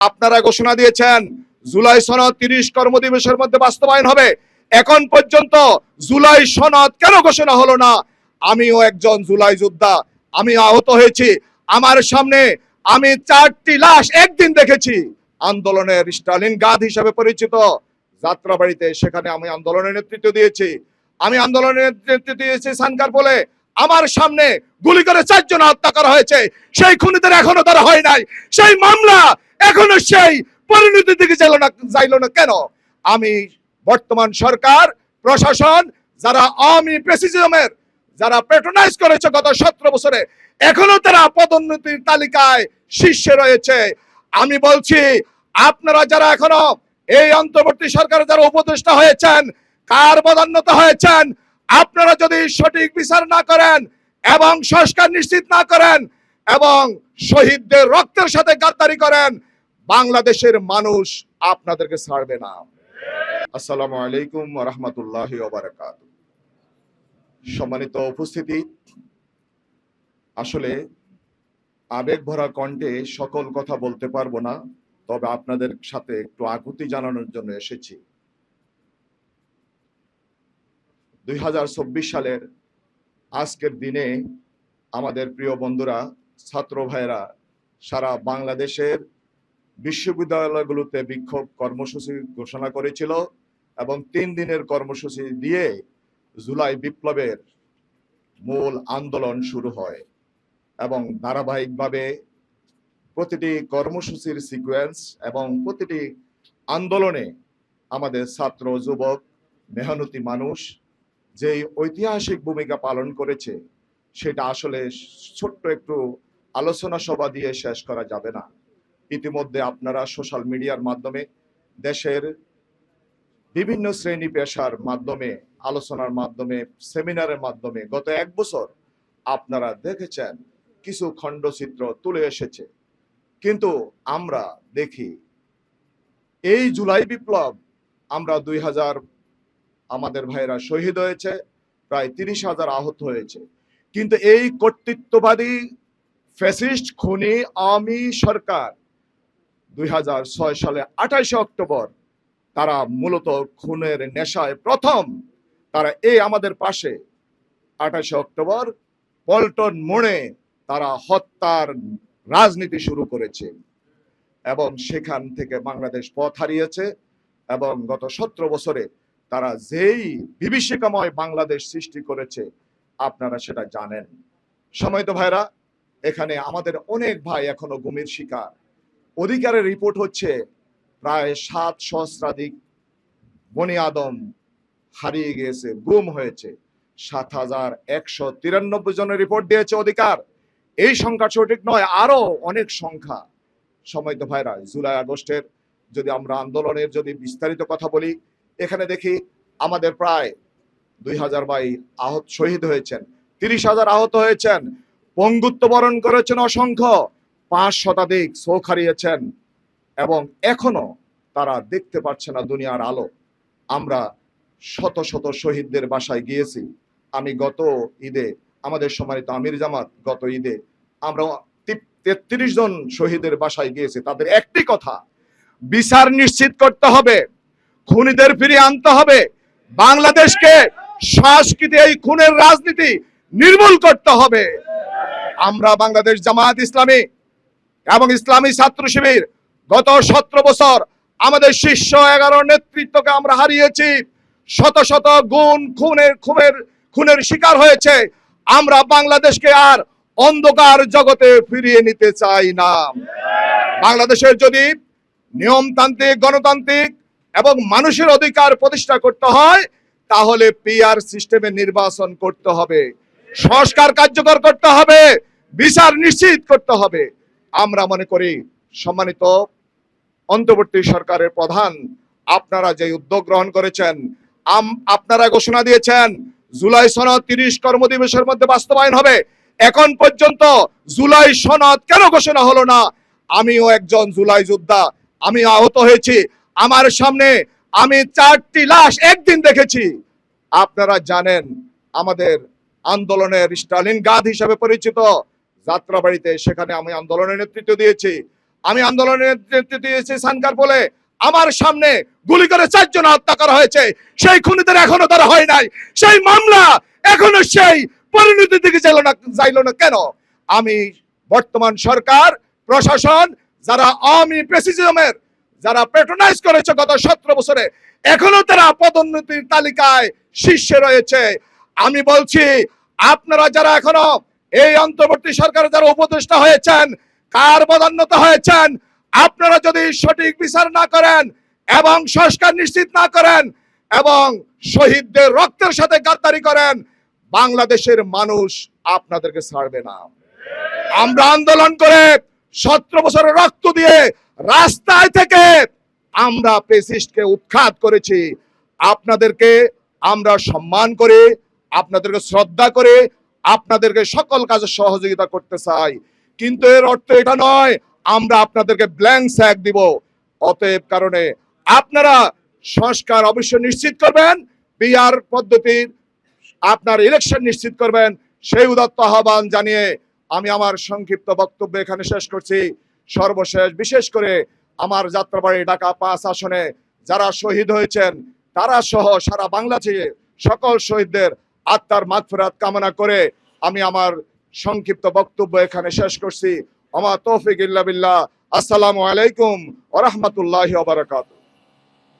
আপনারা ঘোষণা দিয়েছেন, জুলাই সনদ তিরিশ কর্মদিবসের মধ্যে বাস্তবায়ন হবে। এখন পর্যন্ত জুলাই সনদ কেন ঘোষণা হলো না? আমিও একজন জুলাই যোদ্ধা, আমি আহত হয়েছি। আমার সামনে আমি চারটি লাশ একদিন দেখেছি। আন্দোলনের স্টালিন গাদ হিসাবে পরিচিত যাত্রাবাড়িতে সেখানে আমি আন্দোলনের নেতৃত্ব দিয়েছি। আমি আন্দোলনের নেতৃত্ব দিয়েছি সানকার বলে। আমার সামনে গুলি করে চারজন হত্যা করা হয়েছে। সেই খুনিদের এখনও তারা হয় নাই। সেই মামলা এখনও সেই পরিণতির দিকে যাইল না যাইল না। কেন? আমি বর্তমান সরকার, প্রশাসন, যারা আওয়ামী প্রেসিডিয়ামের যারা পেট্রোনাইজ করেছে গত সতেরো বছরে, এখনও তারা পদোন্নতির তালিকায় শীর্ষে রয়েছে। আমি বলছি, আপনারা যারা এখনও এই অন্তর্বর্তী সরকারের যারা উপদেষ্টা হয়েছেন, কার পদোন্নত হয়েছেন আপনারা যদি সঠিক বিচার না করেন এবং সংস্কার নিশ্চিত না করেন এবং শহীদদের রক্তের সাথে গাদ্দারি করেন, বাংলাদেশের মানুষ আপনাদেরকে ছাড়বে না। আসসালামু আলাইকুম রহমতুল্লাহ বারাকাত সম্মানিত উপস্থিতি, আসলে আবেগ ভরা কণ্ঠে সকল কথা বলতে পারব না, তবে আপনাদের সাথে একটু আকুতি জানানোর জন্য এসেছি। দুই হাজার চব্বিশ সালের আজকের দিনে আমাদের প্রিয় বন্ধুরা, ছাত্র ভাইরা সারা বাংলাদেশের বিশ্ববিদ্যালয়গুলোতে বিক্ষোভ কর্মসূচি ঘোষণা করেছিল এবং তিন দিনের কর্মসূচি দিয়ে জুলাই বিপ্লবের মূল আন্দোলন শুরু হয় এবং ধারাবাহিকভাবে প্রতিটি কর্মসূচির সিকোয়েন্স এবং প্রতিটি আন্দোলনে আমাদের ছাত্র, যুবক, মেহনতি মানুষ যেই ঐতিহাসিক ভূমিকা পালন করেছে, সেটা আসলে ছোট্ট একটু আলোচনা সভা দিয়ে শেষ করা যাবে না। ইতিমধ্যে আপনারা সোশ্যাল মিডিয়ার মাধ্যমে দেশের বিভিন্ন শ্রেণি পেশার মাধ্যমে, আলোচনার মাধ্যমে সেমিনারের মাধ্যমে গত এক বছর আপনারা দেখেছেন কিছু খণ্ডচিত্র তুলে এসেছে। কিন্তু আমরা দেখি, এই জুলাই বিপ্লব আমরা দুই হাজার আমাদের ভাইরা শহীদ হয়েছে, প্রায় তিরিশ হাজার আহত হয়েছে। কিন্তু এই কর্তৃত্ববাদী ফ্যাসিস্ট খুনি আমি সরকার, দুই হাজার ছয় সালে আঠাশে অক্টোবর, তারা মূলত খুনের নেশায় প্রথম, তারা এই আমাদের পাশে। আঠাশে অক্টোবর, পল্টন মোড়ে তারা হত্যার রাজনীতি শুরু করেছে এবং সেখান থেকে বাংলাদেশ পথ হারিয়েছে এবং গত সতেরো বছরে তারা যেই বিভীষিকাময় বাংলাদেশ সৃষ্টি করেছে, আপনারা সেটা জানেন। সময় তো ভাইরা, এখানে আমাদের অনেক ভাই এখনও গুমের শিকার। অধিকারের রিপোর্ট হচ্ছে প্রায় সাত সহস্রাধিক বনি আদম হারিয়ে গিয়েছে, গুম হয়েছে। সাত হাজার একশো তিরানব্বই জনের রিপোর্ট দিয়েছে অধিকার। এই সংখ্যা সঠিক নয়, আরও অনেক সংখ্যা। সময় তো ভাইরা, জুলাই আগস্টের যদি আমরা আন্দোলনের যদি বিস্তারিত কথা বলি এখানে দেখি আমাদের প্রায় দুই হাজার ভাই আহত, শহীদ হয়েছেন। তিরিশ হাজার আহত হয়েছেন। পঙ্গুত্ব বরণ করেছেন অসংখ্য। পাঁচ শতাধিক শোক হারিয়েছেন। এবং এখনও তারা দেখতে পাচ্ছে না দুনিয়ার আলো। আমরা শত শত শহীদদের বাসায় গিয়েছি। আমি গত ঈদে, আমাদের সম্মানিত আমির জামাত গত ঈদে আমরা তেত্রিশ জন শহীদের বাসায় গিয়েছি। তাদের একটি কথা, বিচার নিশ্চিত করতে হবে। খুনিদের ফিরিয়ে আনতে হবে। বাংলাদেশকে সংস্কৃতি, এই খুনের রাজনীতি নির্মূল করতে হবে। আমরা বাংলাদেশ জামায়াত ইসলামী এবং ইসলামী ছাত্র শিবির গত সতেরো বছর আমাদের শীর্ষ এগারো নেতৃত্বকে আমরা হারিয়েছি। শত শত গুণ খুনের খুনের খুনের শিকার হয়েছে। আমরা বাংলাদেশকে আর অন্ধকার জগতে ফিরিয়ে নিতে চাই না। বাংলাদেশের যদি নিয়মতান্ত্রিক, গণতান্ত্রিক এবং মানুষের অধিকার প্রতিষ্ঠা করতে হয়, তাহলে পিআর সিস্টেমে নির্বাচন করতে হবে। সংস্কার কার্যকর করতে হবে, বিচার নিশ্চিত করতে হবে। আমরা মনে করি, সম্মানিত অন্তর্বর্তী সরকারের প্রধান, আপনারা যে উদ্যোগ গ্রহণ করেছেন আপনারা ঘোষণা দিয়েছেন, জুলাই সনদ তিরিশ কর্মদিবসের মধ্যে বাস্তবায়ন হবে। এখন পর্যন্ত জুলাই সনদ কেন ঘোষণা হলো না? আমিও একজন জুলাই যোদ্ধা, আমি আহত হয়েছি। আমার সামনে আমি চারটি লাশ একদিন দেখেছি। আপনারা জানেন, আমাদের আন্দোলনের স্টালিন গাদ হিসাবে পরিচিত যাত্রাবাড়িতে সেখানে আমি আন্দোলনের নেতৃত্ব দিয়েছি। আমি আন্দোলনের নেতৃত্ব দিয়েছি সানকার বলে আমার সামনে গুলি করে চারজন হত্যা করা হয়েছে। সেই খুনিদের এখনও তারা হয় নাই। সেই মামলা এখনও সেই পরিণতির দিকে যাইল না যাইল না। কেন? আমি বর্তমান সরকার, প্রশাসন, যারা আমি প্রেসিজমের যারা পেট্রোনাইজ করেছে গত সতেরো বছরে, এখনও তারা পদোন্নতির তালিকায় শীর্ষে রয়েছে। আমি বলছি, আপনারা যারা এখনও এই অন্তর্বর্তী সরকারে যারা উপদেষ্টা হয়েছেন, কার পদোন্নত হয়েছেন, আপনারা যদি সঠিক বিচার না করেন এবং সংস্কার নিশ্চিত না করেন এবং শহীদদের রক্তের সাথে গাদ্দারি করেন, বাংলাদেশের মানুষ আপনাদেরকে ছাড়বে না। আমরা আন্দোলন করে সতেরো বছরের রক্ত দিয়ে রাস্তায় থেকে আমরা পেসিস্টকে উৎখাত করেছি। আপনাদেরকে আমরা সম্মান করে, আপনাদেরকে শ্রদ্ধা করে, আপনাদেরকে সকল কাজে সহযোগিতা করতে চাই। কিন্তু এর অর্থ এটা নয়, আমরা আপনাদেরকে ব্ল্যাঙ্ক স্যাক দিব। অতএব কারণে আপনারা সংস্কার অবশ্যই নিশ্চিত করবেন, বিআর পদ্ধতির আপনার ইলেকশন নিশ্চিত করবেন। সেই উদাত্ত আহ্বান জানিয়ে আমি আমার সংক্ষিপ্ত বক্তব্য এখানে শেষ করছি। সর্বশেষ, বিশেষ করে আমার যাত্রাবাড়ি ঢাকা পাঁচ আসনে যারা শহীদ হয়েছেন, তারা সহ সারা বাংলাদেশে সকল শহীদদের আত্মার মাগফিরাত কামনা করে আমি আমার সংক্ষিপ্ত বক্তব্য এখানে শেষ করছি। আমার তৌফিক ইল্লা বিল্লাহ। আসসালামু আলাইকুম ওয়া বারাকাতুহু।